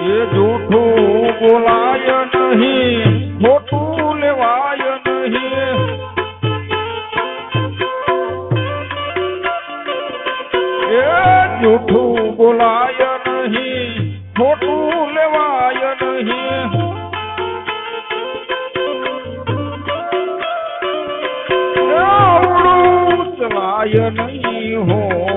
એ જૂઠું બોલાય નહીં ખોટું લેવાય નહીં. એ જૂઠું બોલાય નહીં ખોટું લેવાય નહીં હો.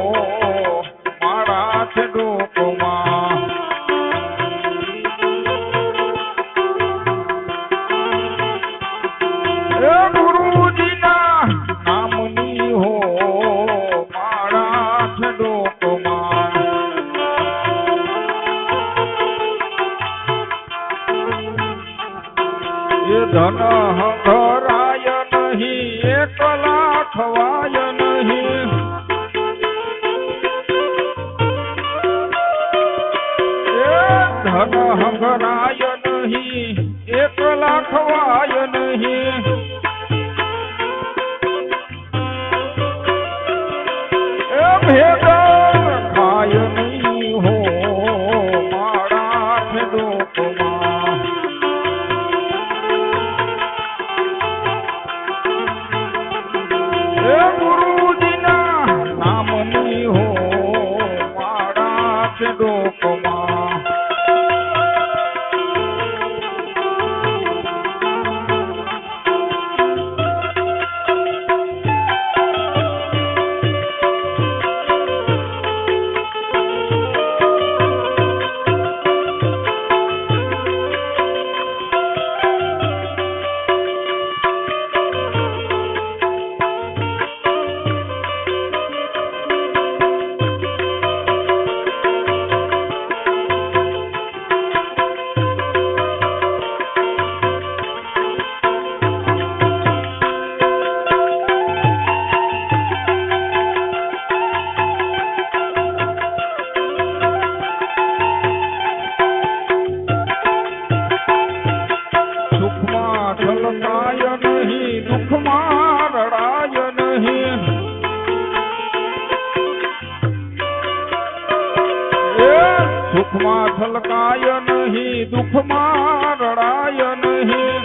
સુખમાં છલકાય નહીં દુઃખમાં રડાય નહીં.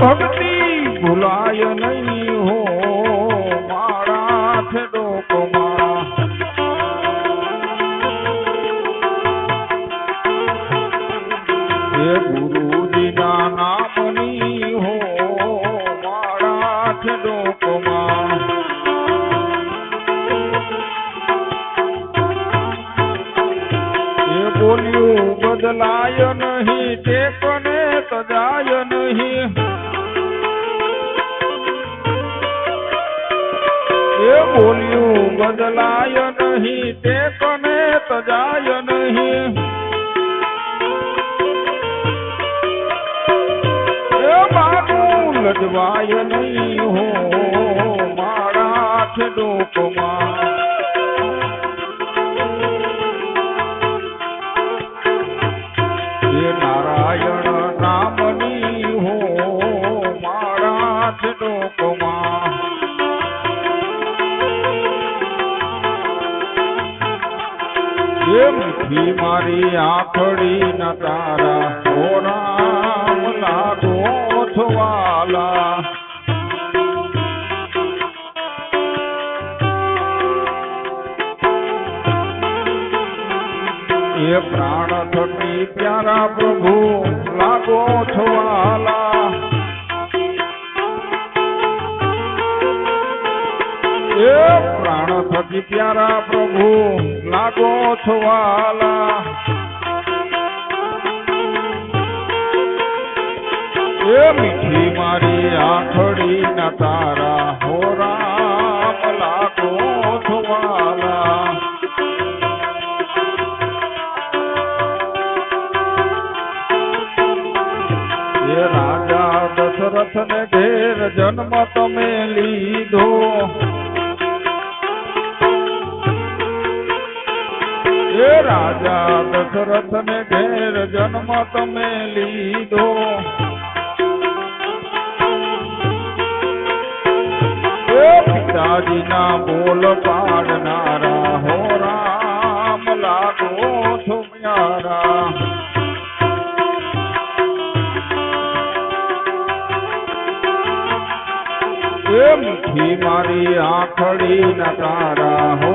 ભક્તિ બોલ્યું બદલાય નહીં ટેકને તજાય નહીં. એ બોલ્યું, બદલાય નહીં ટેકને તજાય નહીં. લજવાય નહીં હો, મારા છે મીઠી મારી આખડી ન તારા. ઓ રામ, લાગો છવાલા એ પ્રાણ થકી પ્યારા પ્રભુ, લાગો થવાલા એ પ્રાણ થકી પ્યારા પ્રભુ, લાગો થવાલા એ મીઠી મારી આખડી ના તારા, હો રામ, લાગો થવાલા એ રાજા દશરથ ને ઘેર જન્મ તમે લીધો. રાજા દશરથ ને ઘેર જન્મ તમે લીધો. પિતાજીના બોલ પાડનારા હો રામ, લાગો સુમ્યારા એ મુખી મારી આખડી નકારા હો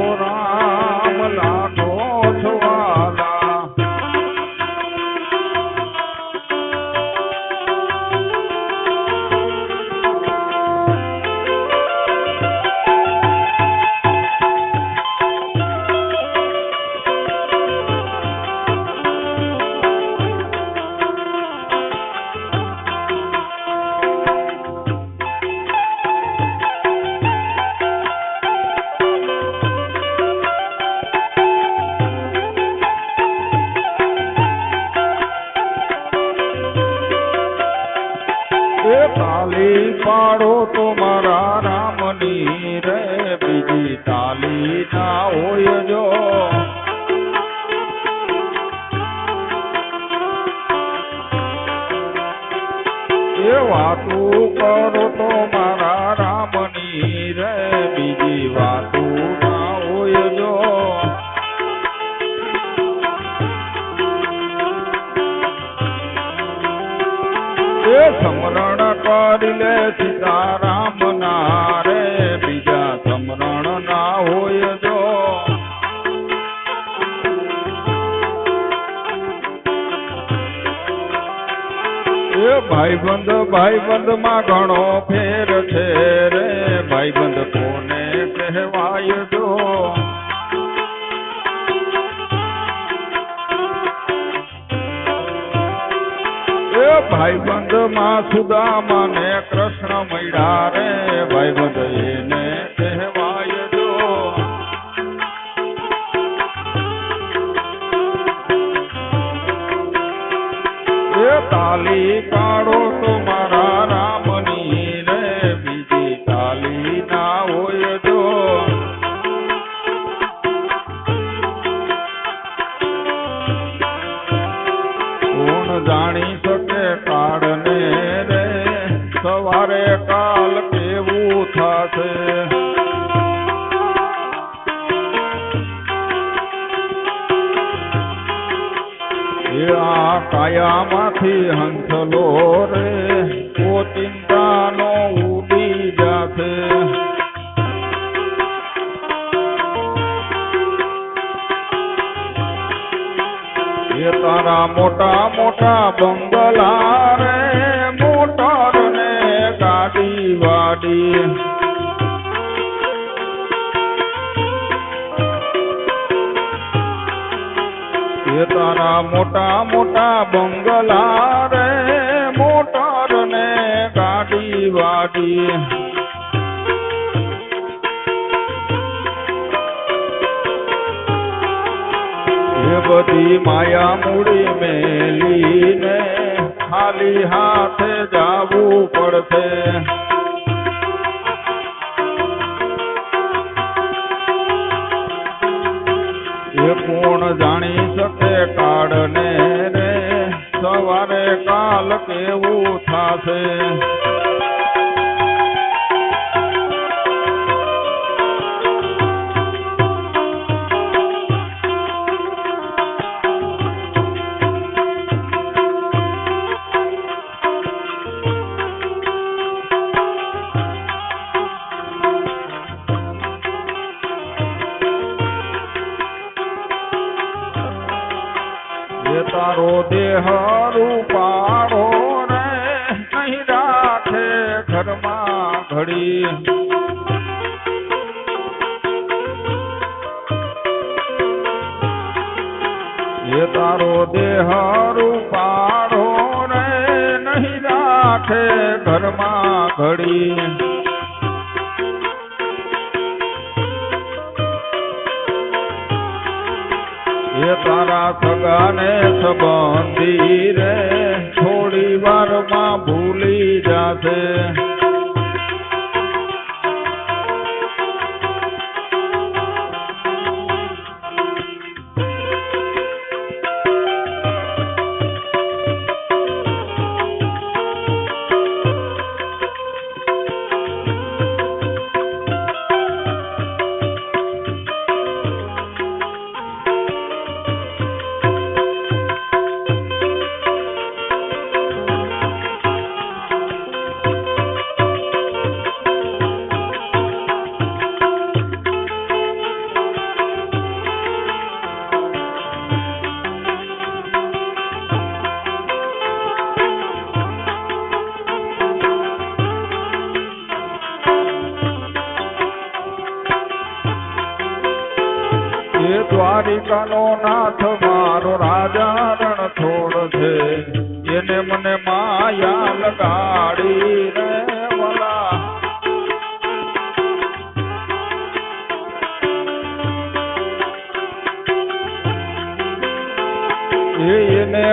ભાઈબંધમાં ઘણો ફેર છે રે. ભાઈબંધ કોને કહેવાય જો ભાઈબંધમાં સુદામા ને કૃષ્ણ મળ્યા રે. ભાઈબંધ એને કહેવાય જો એ તાલી પાડો તો કાયામાંથી હંસલો રે ચિંતાનો ઉડી જાશે. એ તારા મોટા મોટા બંગલા રે મોટર ને ગાડી વાડી. એ તારા મોટા મોટા બંગલા રે મોટર ને ગાડી વાડી એ બધી માયા મૂડી મેલીને ખાલી હાથે જાવું પડશે. કોણ જાણી શકે કાળને રે? સવારે કાલ કેવું થાશે? ઘરમાં ઘડી. એ તારા સગાને સંબંધી રે થોડી વારમાં ભૂલી જાશે.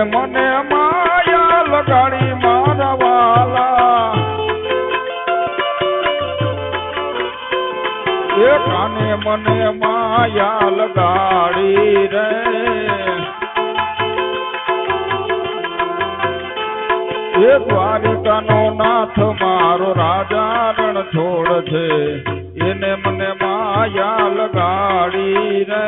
મને માયા લગાડી મારવાલા એ કાને મને માયા લગાડી રે. એ દ્વારિકાનો નાથ મારો રાજા રણ છોડ છે. એને મને માયા લગાડી રે.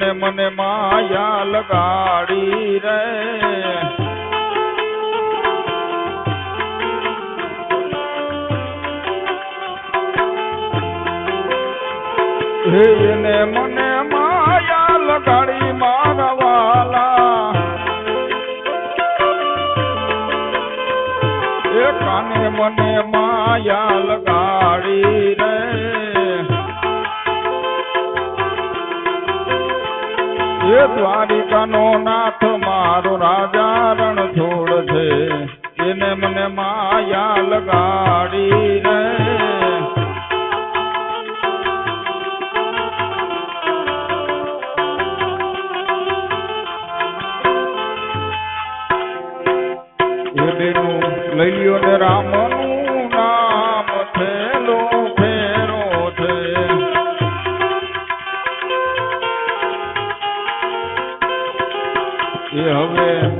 એને મને માયા લગાડી રે. એને મને માયા લગાડી મારા વાલા. એ કાને મને માયા લગાડી દ્વારિકાનો નાથ મારો રાજા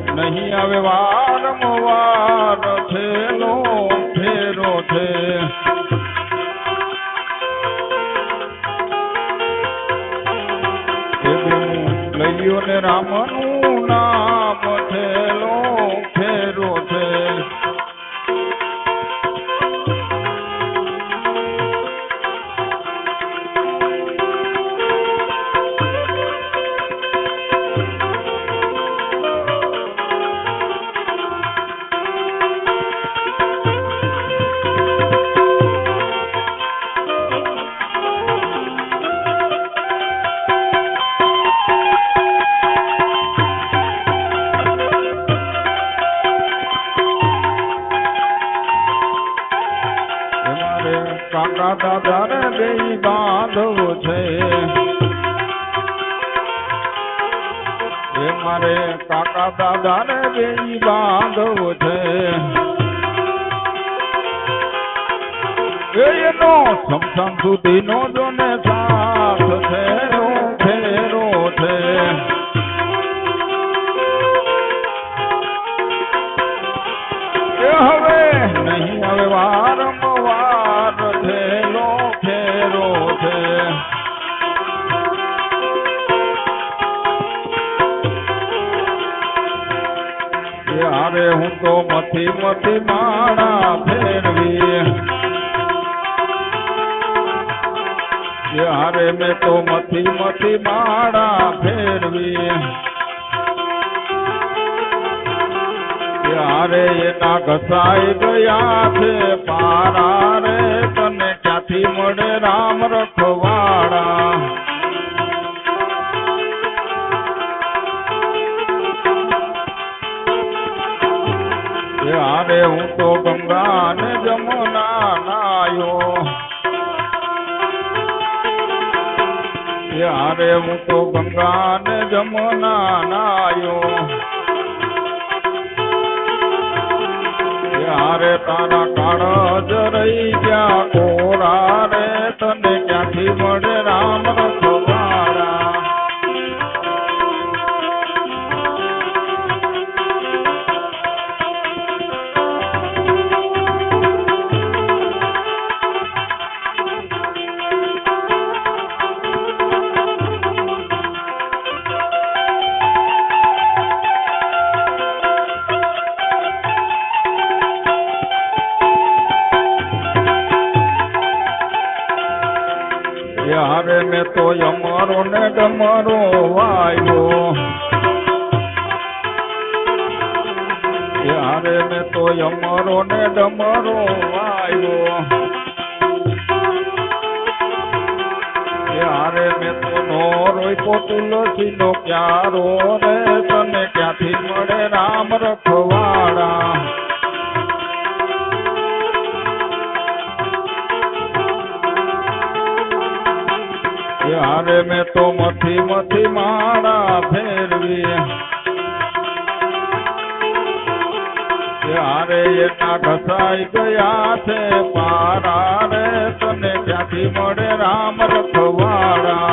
નહીં આવે વારંવાર થેલો ફેરો છે. લઈ ગયો ને રામનું દાદા ને બે બાંધવો છે. એ મારે કાકા દાદા ને બે બાંધવો છે. એનો સમસમ સુધી નો જો માળા ફેરવી હારે મેં તો મથી મથી માળા ફેરવી ત્યારે એના ઘસાઈ ગયા છે, પારા રે તને ક્યાંથી મળે રામ રખવાડા ત્યારે હું તો ગંગા જમુના નાયો. ત્યારે હું તો ગંગા જમુના નાયો. ત્યારે તારા કાળજ રહી ગયા કોરા રે, તને ક્યાંથી મળે રામ રખવાડા ને ડમરો વાયો યારે મેં તો અમારો ને ડમરો વાયો હારે મેં તો નો રોય તુલસી નો ક્યારો રે, તને ક્યાંથી મળે રામ રખવાડા? હારે મેં તો મથી મથી માળા ફેરવી. હારે એના ઘસાઈ ગયા છે પારા રે તને ક્યાંથી મળે રામ રખવાડા?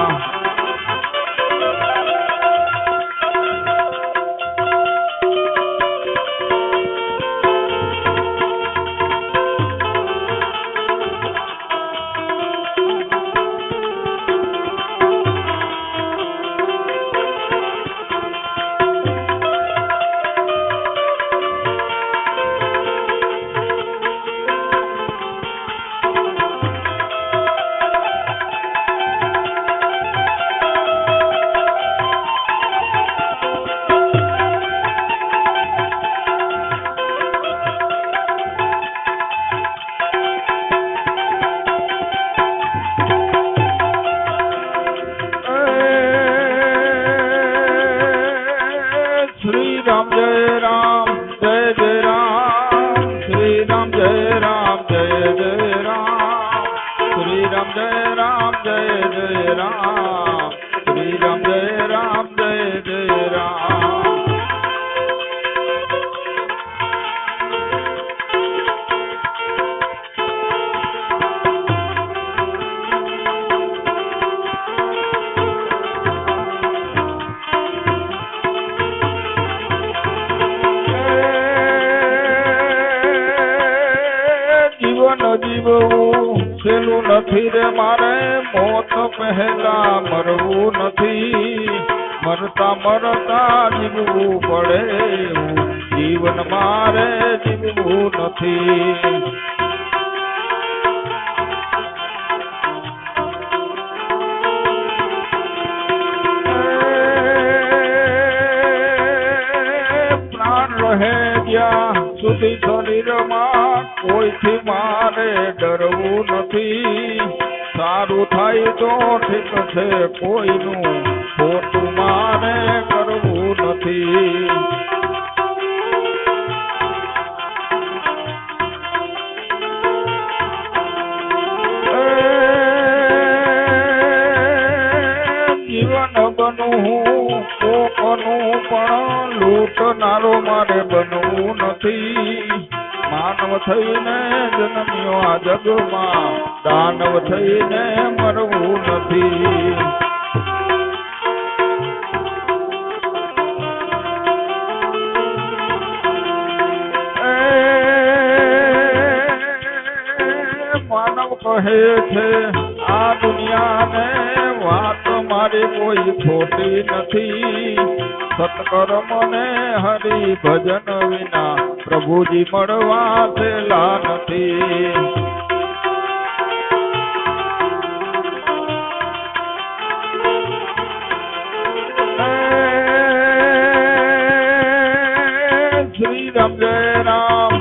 જીવન જીવવું છેલું નથી રે મારે મોત પહેલા મરવું નથી મરતા મરતા જીવવું પડે એવું જીવન મારે જીવવું નથી પ્રાણ રહે જ્યાં સુધી શરીરમાં કોઈથી મારે ડરવું નથી. સારું થાય તો ઠીક છે કોઈનું નથી માનવ થઈને જન્મ્યો આ જગમાં. દાનવ થઈને મરવું નથી. માનવ કહે છે, આ દુનિયાને વાત મારી કોઈ ખોટી નથી. સત્કર્મ ને હરિ ભજન વિના પ્રભુજી મળવા થેલા નથી. શ્રી રામ જય રામ.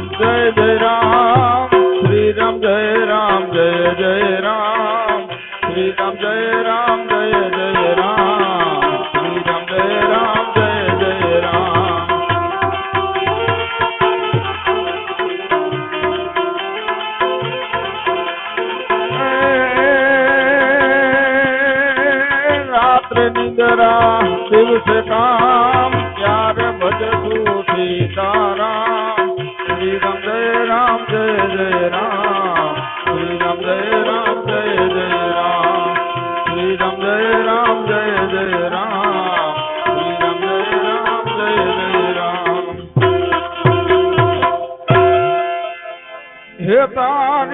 નિંદરા દિવસે કામ ક્યારે ભજતું સીતારામ શ્રી રામ જય રામ, જય જય રામ. શ્રી રામ જય રામ, જય જય રામ. શ્રી રામ જય રામ, જય જય રામ. શ્રી રામ જય રામ, જય જય રામ. હે તારી